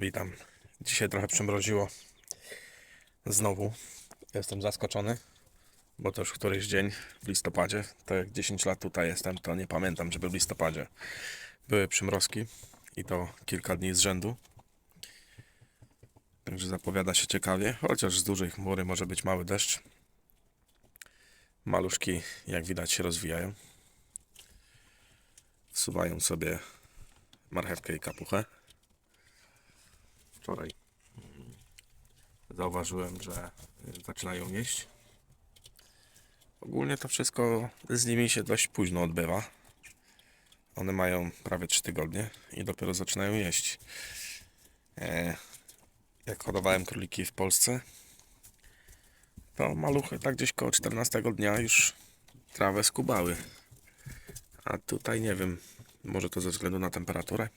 Witam. Dzisiaj trochę przymroziło. Znowu. Jestem zaskoczony, bo to już któryś dzień w listopadzie. To jak 10 lat tutaj jestem, to nie pamiętam, żeby w listopadzie były przymrozki i to kilka dni z rzędu. Także zapowiada się ciekawie, chociaż z dużej chmury może być mały deszcz. Maluszki, jak widać, się rozwijają. Wsuwają sobie marchewkę i kapuchę. Wczoraj mm, zauważyłem, że y, zaczynają jeść. Ogólnie to wszystko z nimi się dość późno odbywa. One mają prawie 3 tygodnie i dopiero zaczynają jeść. E, jak hodowałem króliki w Polsce, to maluchy tak gdzieś koło 14 dnia już trawę skubały. A tutaj nie wiem, może to ze względu na temperaturę.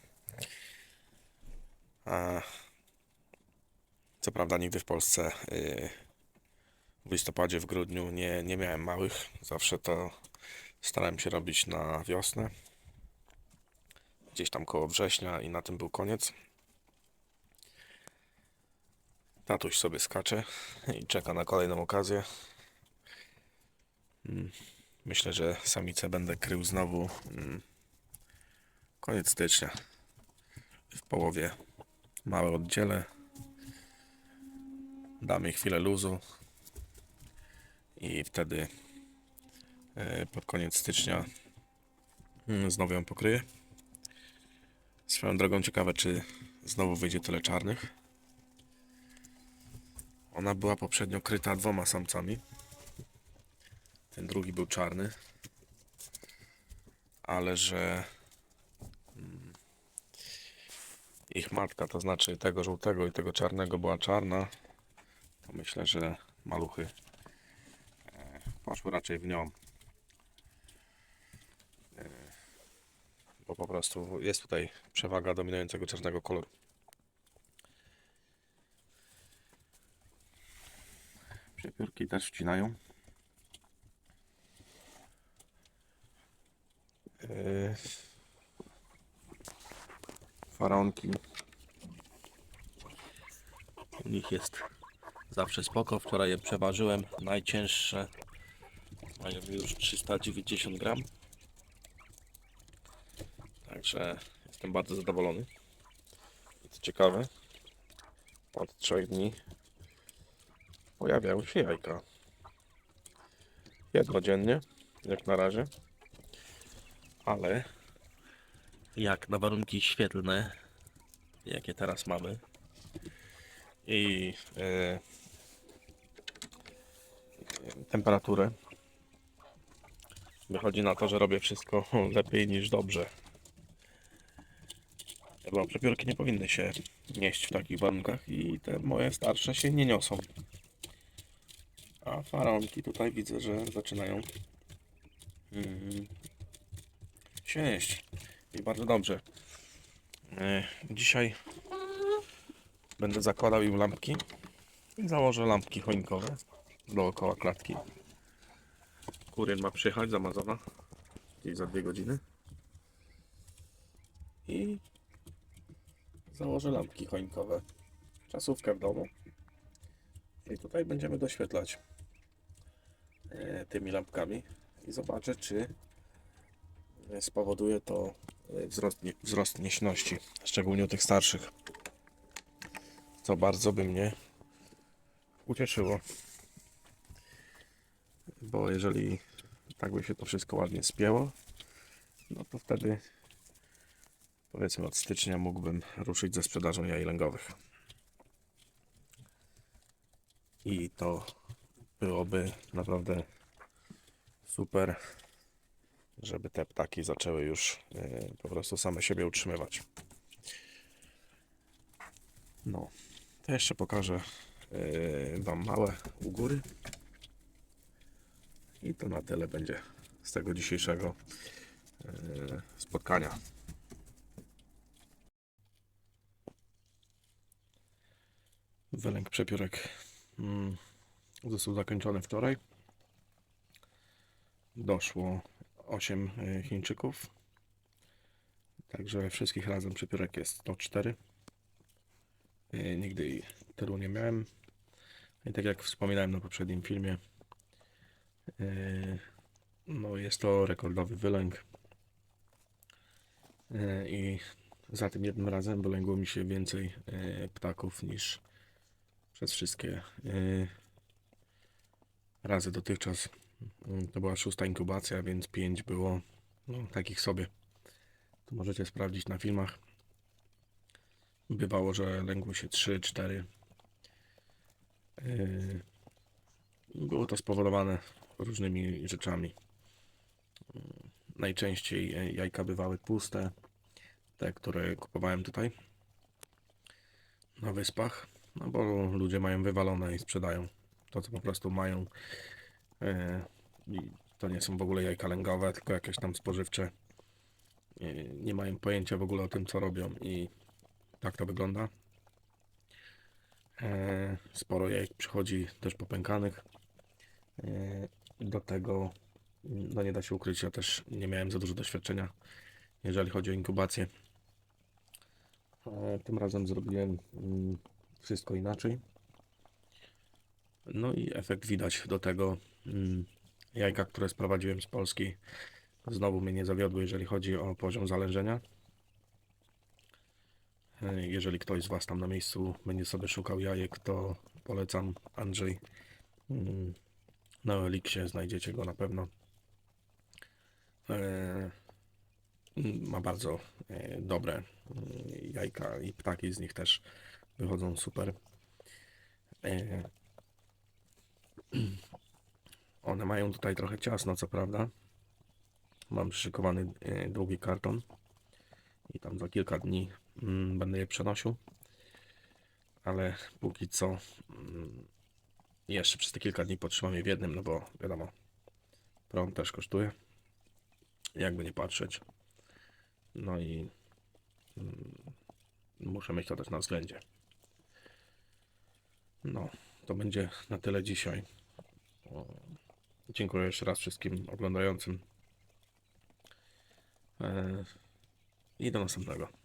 A co prawda nigdy w Polsce y, w listopadzie, w grudniu nie, nie miałem małych. Zawsze to starałem się robić na wiosnę. Gdzieś tam koło września i na tym był koniec. Tatuś sobie skacze i czeka na kolejną okazję. Mm, Myślę, że samicę będę krył znowu mm, koniec stycznia. W połowie małe oddzielę. Dam jej chwilę luzu i wtedy e, pod koniec stycznia mm, znowu ją pokryję. Swoją drogą ciekawe, czy znowu wyjdzie tyle czarnych. Ona była poprzednio kryta dwoma samcami. Ten drugi był czarny. Ale że mm, ich matka, to znaczy tego żółtego i tego czarnego była czarna, myślę, że maluchy e, poszły raczej w nią. E, Bo po prostu jest tutaj przewaga dominującego czarnego koloru. Przepiórki też wcinają. Yy, Faraonki. U nich jest zawsze spoko. Wczoraj je przeważyłem. Najcięższe mają już 390 gram. Także jestem bardzo zadowolony. I co ciekawe, od 3 dni pojawiały się jajka. Jedno dziennie, jak na razie. Ale jak na warunki świetlne, jakie teraz mamy i e, temperaturę, wychodzi na to, że robię wszystko lepiej niż dobrze. Bo przepiórki nie powinny się nieść w takich warunkach i te moje starsze się nie niosą. A faraonki tutaj widzę, że zaczynają mm, się nieść. I bardzo dobrze. E, Dzisiaj będę zakładał im lampki. I założę lampki choinkowe dookoła klatki. Kurier ma przyjechać z Amazona gdzieś za dwie godziny. I założę lampki choinkowe. Czasówkę w domu. I tutaj będziemy doświetlać e, tymi lampkami i zobaczę, czy e, spowoduje to e, wzrost, wzrost nieśności, szczególnie u tych starszych. Co bardzo by mnie ucieszyło. Bo jeżeli tak by się to wszystko ładnie spięło, no to wtedy powiedzmy od stycznia mógłbym ruszyć ze sprzedażą jaj lęgowych. I to byłoby naprawdę super, żeby te ptaki zaczęły już e, po prostu same siebie utrzymywać. No, to jeszcze pokażę e, Wam małe u góry. I to na tyle będzie z tego dzisiejszego e, spotkania. Wylęk przepiórek mm, został zakończony wczoraj. Doszło 8 y, Chińczyków. Także wszystkich razem przepiórek jest 104. Y, Nigdy tylu nie miałem. I tak jak wspominałem na poprzednim filmie, no jest to rekordowy wylęk. Y, I za tym jednym razem wylęgło mi się więcej y, ptaków niż przez wszystkie razy dotychczas. To była szósta inkubacja, więc pięć było no, takich sobie. To możecie sprawdzić na filmach. Bywało, że lęgło się 3, 4. Yy, Było to spowodowane różnymi rzeczami. Najczęściej e, jajka bywały puste, te, które kupowałem tutaj na wyspach, no bo ludzie mają wywalone i sprzedają to, co po prostu mają. I to nie są w ogóle jajka lęgowe, tylko jakieś tam spożywcze. Yy, Nie mają pojęcia w ogóle o tym, co robią i tak to wygląda. E, Sporo jajek przychodzi też popękanych. E, Do tego, no nie da się ukryć, ja też nie miałem za dużo doświadczenia, jeżeli chodzi o inkubację. E, Tym razem zrobiłem mm, wszystko inaczej. No i efekt widać do tego. mm, Jajka, które sprowadziłem z Polski, znowu mnie nie zawiodły, jeżeli chodzi o poziom zalężenia. E, Jeżeli ktoś z Was tam na miejscu będzie sobie szukał jajek, to polecam Andrzej. Mm, Na Eliksie znajdziecie go na pewno. E, mm, Ma bardzo e, dobre mm, jajka i ptaki z nich też wychodzą super. E, One mają tutaj trochę ciasno, co prawda. Mam przyszykowany e, długi karton i tam za kilka dni mm, będę je przenosił. Ale póki co mm, jeszcze przez te kilka dni potrzymam je w jednym, no bo wiadomo, prąd też kosztuje. Jakby nie patrzeć. No i mm, muszę mieć to też na względzie. No, to będzie na tyle dzisiaj. Dziękuję jeszcze raz wszystkim oglądającym. E, I do następnego.